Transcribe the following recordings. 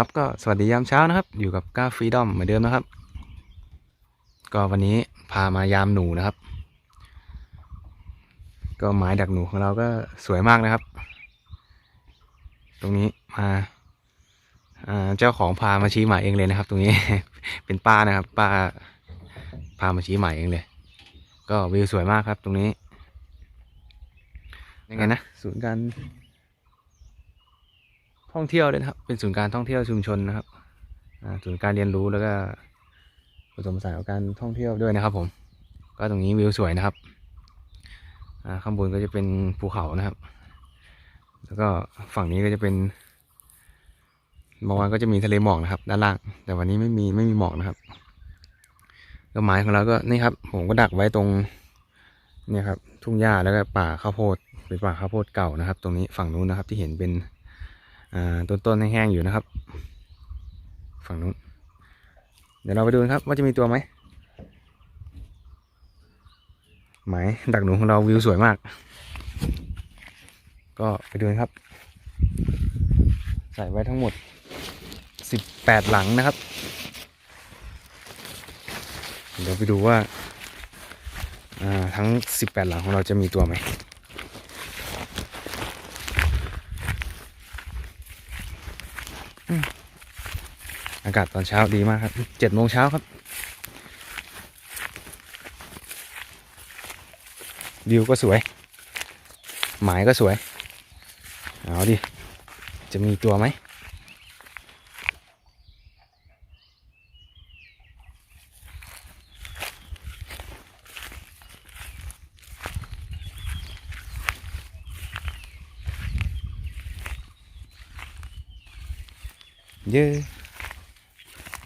ครับก็สวัสดียามเช้านะครับ อยู่กับก้าฟรีดอมเหมือนเดิมนะครับ ก็วันนี้พามายามหนูนะครับ ก็หมายดักหนูของเราก็สวยมากนะครับ ตรงนี้มาเจ้าของพามาชี้หมายเองเลยนะครับ ตรงนี้เป็นป้านะครับ ป้าพามาชี้หมายเองเลย ก็วิวสวยมากครับ ตรงนี้ยังไงนะศูนย์การ ท่องเที่ยวด้วยนะครับ เป็นศูนย์การท่องเที่ยวชุมชนนะครับศูนย์การเรียนรู้แล้วก็ผสมผสานกับการท่องเที่ยวด้วยนะครับ ผม ก็ตรงนี้วิวสวยนะครับข้างบนก็จะเป็นภูเขานะครับ แล้วก็ฝั่งนี้ก็จะเป็นบางวันก็จะมีทะเลหมอกนะครับ ด้านล่าง แต่วันนี้ไม่มีไม่มีหมอกนะครับก็หมายของเราก็นี่ครับ ผมก็ดักไว้ตรงเนี่ยครับทุ่งหญ้าแล้วก็ป่าข้าวโพดเป็นป่าข้าวโพดเก่านะครับ ตรงนี้ฝั่งนู้นนะครับที่เห็นเป็น ต้นต้นแห้งๆอยู่นะครับ ฝั่งนู้น เดี๋ยวเราไปดูครับ ว่าจะมีตัวไหมหมดักหนูของเราวิวสวยมาก ก็ไปดูครับ ใส่ไว้ทั้งหมดสิบแปดหลังนะครับ เดี๋ยวไปดูว่าอ่าทั้งสิบแปดหลังของเราจะมีตัวไหม อากาศตอนเช้าดีมากครับเจ็ดโมงเช้าครับวิวก็สวย หมายก็สวย เอาดิ จะมีตัวไหม เยอะ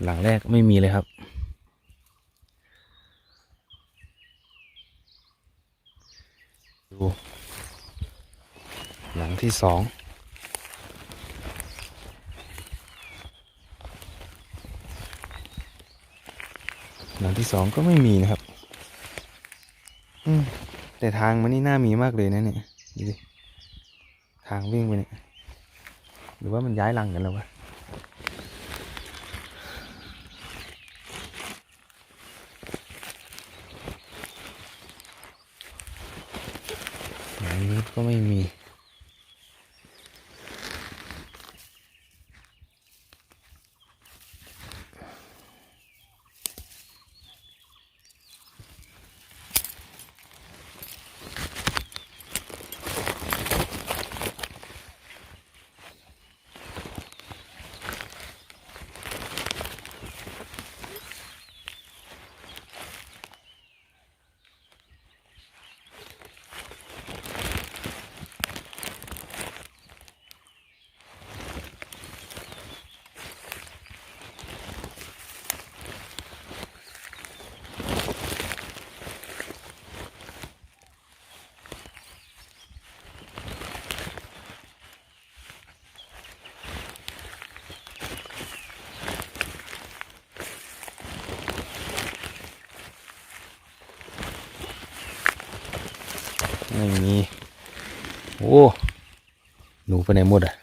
หลังแรกไม่มีเลยครับ ดู หลังที่สองหลังที่สองก็ไม่มีนะครับ อืมแต่ทางมันนี่น่ามีมากเลยนะเนี่ยดูดิทางวิ่งไปเนี่ย หรือว่ามันย้ายหลังกันแล้ววะ หลัง นี้ก็ไม่มีมี โอ้หนูไปไหนหมดอะ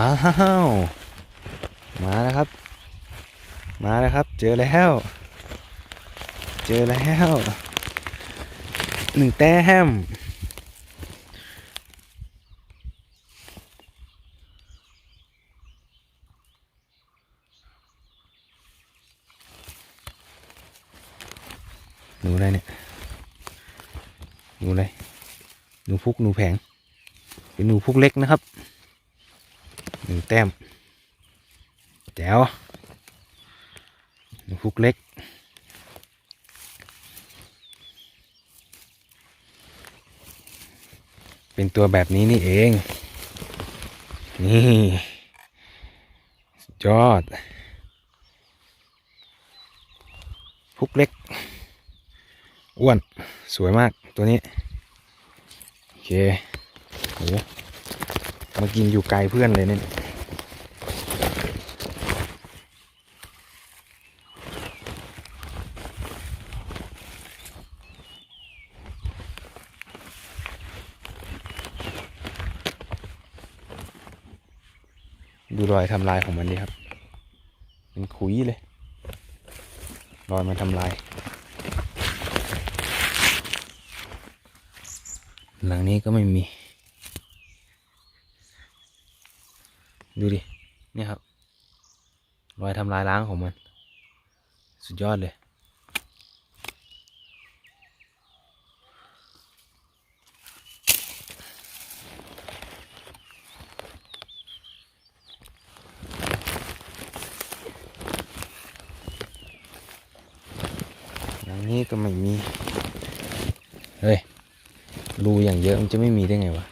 อ้าวมาแล้วครับ มาแล้วครับ เจอแล้ว เจอแล้วหนึ่งแต้มหนูอะไรเนี่ย หนูอะไร หนูพุก หนูแผง เป็นหนูพุกเล็กนะครับ หนึ่งแต้มแจ๋วพุกเล็กเป็นตัวแบบนี้นี่เอง นี่ยอดพุกเล็ก อ้วน สวยมากตัวนี้ โอเคโหมากินอยู่ไกลเพื่อนเลยเนี่ย ดู รอยทำลายของมันดีครับ เป็นขุยเลย รอยมันทำลาย หลังนี้ก็ไม่มี ดูดิเนี่ยครับ รอยทำลายล้างของมัน สุดยอดเลย หลัง นี้ก็ไม่มี เฮ้ย รูอย่างเยอะมันจะไม่มีได้ไงวะ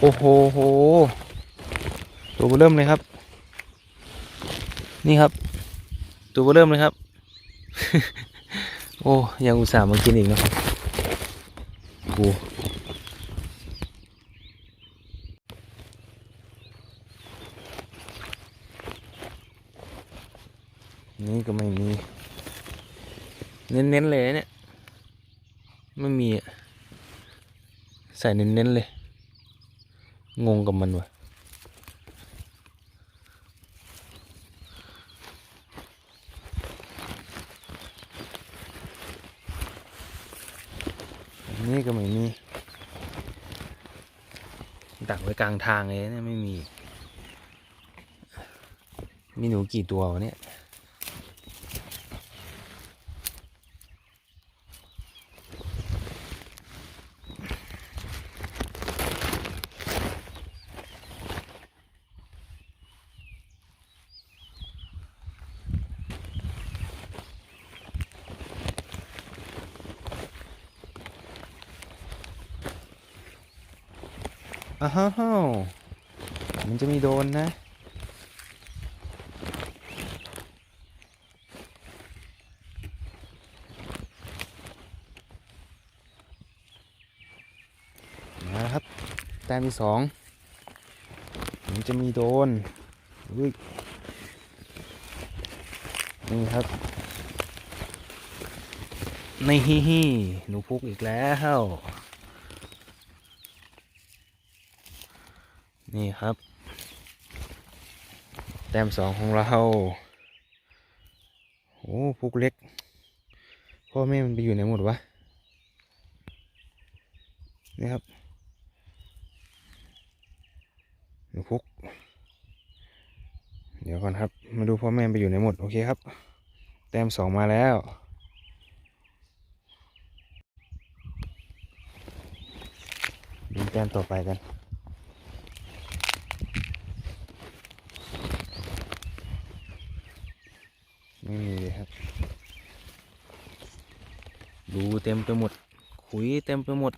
โอ้โหโห ตัวเบอร์เริ่มเลยครับ นี่ครับ ตัวเบอร์เริ่มเลยครับ โอ้ยังอุตส่าห์มากินอีกนะครับกูนี่ก็ไม่มี เน้นๆเลยนะเนี่ย ไม่มีอะ ใส่เน้นๆเลย งงกับมันวะนนี่ก็ไม่มีดักไว้กลางทางเลยเนี่ยไม่มี มีหนูกี่ตัววะเนี่ย อ้าวมันจะมีโดนนะมาครับแต้มที่สองมันจะมีโดนอุ้ยนี่ครับนี่ฮิฮิหนูพุกอีกแล้ว นี่ครับ แต้มสองของเราโอ้พุกเล็ก พ่อแม่มันไปอยู่ไหนหมดวะ นี่ครับหนูพุก เดี๋ยวก่อนครับ มาดูพ่อแม่ไปอยู่ไหนหมด โอเคครับ แต้มสองมาแล้วดูแต้มต่อไปกัน ไม่มีเลยครับ ดูเต็มไปหมด ขุยเต็มไปหมด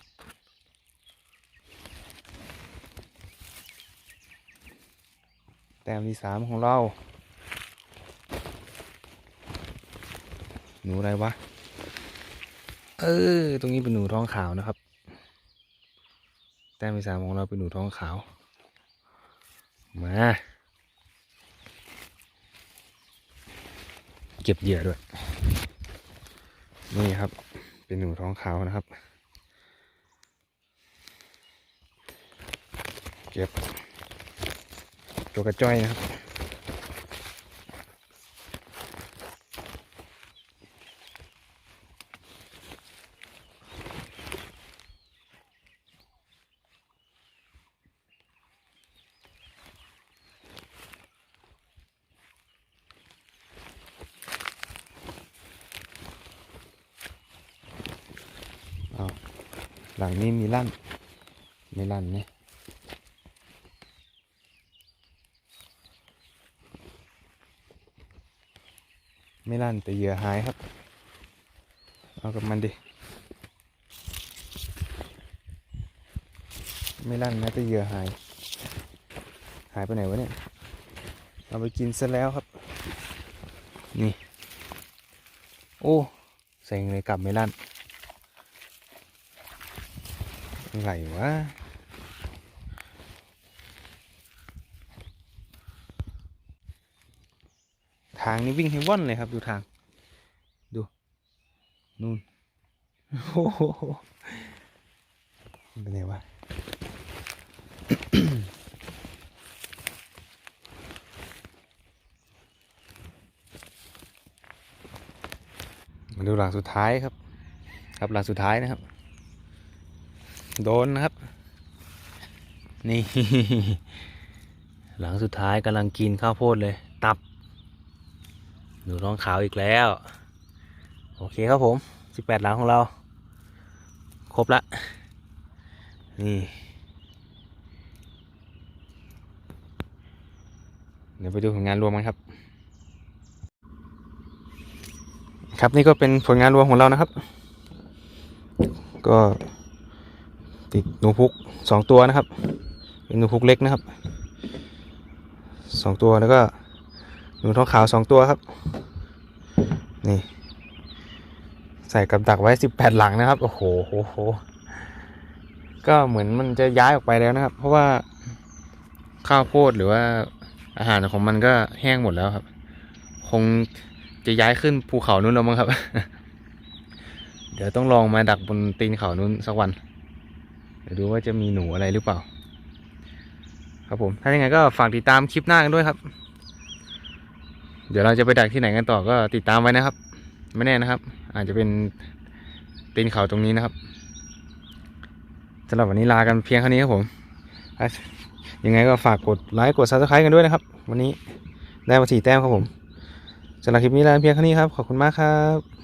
แต้มที่สามของเรา หนูอะไรวะ เออ ตรงนี้เป็นหนูท้องขาวนะครับ แต้มที่สามของเราเป็นหนูท้องขาว มา เก็บเหยื่อด้วย นี่ครับ เป็นหนูท้องขาวนะครับ เก็บตัวกระจ้อยนะครับ หลังนี้มีลั่นไม่ลั่นเนี่ยไม่ลั่นแต่เหยื่อหายครับ เอากับมันดิ ไม่ลั่นนะแต่เหยื่อหาย หายไปไหนวะเนี่ย เอาไปกินซะแล้วครับ นี่ โอ้เซ็งเลยกลับไม่ลั่น อะไรวะทางนี้วิ่งให้ว่อนเลยครับ ดูทาง ดู นู่นโอ้โหเป็นไงวะมาดูหลังสุดท้ายครับ ครับหลังสุดท้ายนะครับ โดนนะครับ นี่ หลังสุดท้ายกำลังกินข้าวโพดเลย ตับ หนูท้องขาวอีกแล้ว โอเคครับผม 18 หลังของเรา ครบละ นี่เดี๋ยวไปดูผลงานรวมกันครับ ครับนี่ก็เป็นผลงานรวมของเรานะครับ ก็ ติดหนูพุกสองตัวนะครับ เป็นหนูพุกเล็กนะครับสองตัวแล้วก็หนูทองขาวสองตัวครับ นี่ ใส่กับดักไว้สิบแปดหลังนะครับ โอ้โหโหโหก็เหมือนมันจะย้ายออกไปแล้วนะครับ เพราะว่าข้าวโพดหรือว่าอาหารของมันก็แห้งหมดแล้วครับ คงจะย้ายขึ้นภูเขานู้นแล้วมั้งครับ เดี๋ยวต้องลองมาดักบนตีนเขานู้นสักวัน ดี๋ยวดูว่าจะมีหนูอะไรหรือเปล่า ครับผมถ้าอย่างไงก็ฝากติดตามคลิปหน้ากันด้วยครับ เดี๋ยวเราจะไปดักที่ไหนกันต่อก็ติดตามไว้นะครับ ไม่แน่นะครับ อาจจะเป็นตีนเขาตรงนี้นะครับสำหรับวันนี้ลากันเพียงเท่านี้ครับผมยังไงก็ฝากกดไลค์กด subscribe กันด้วยนะครับ วันนี้ได้มาสี่แต้มครับผมสำหรับคลิปนี้ลาเพียงเท่านี้ครับ ขอบคุณมากครับ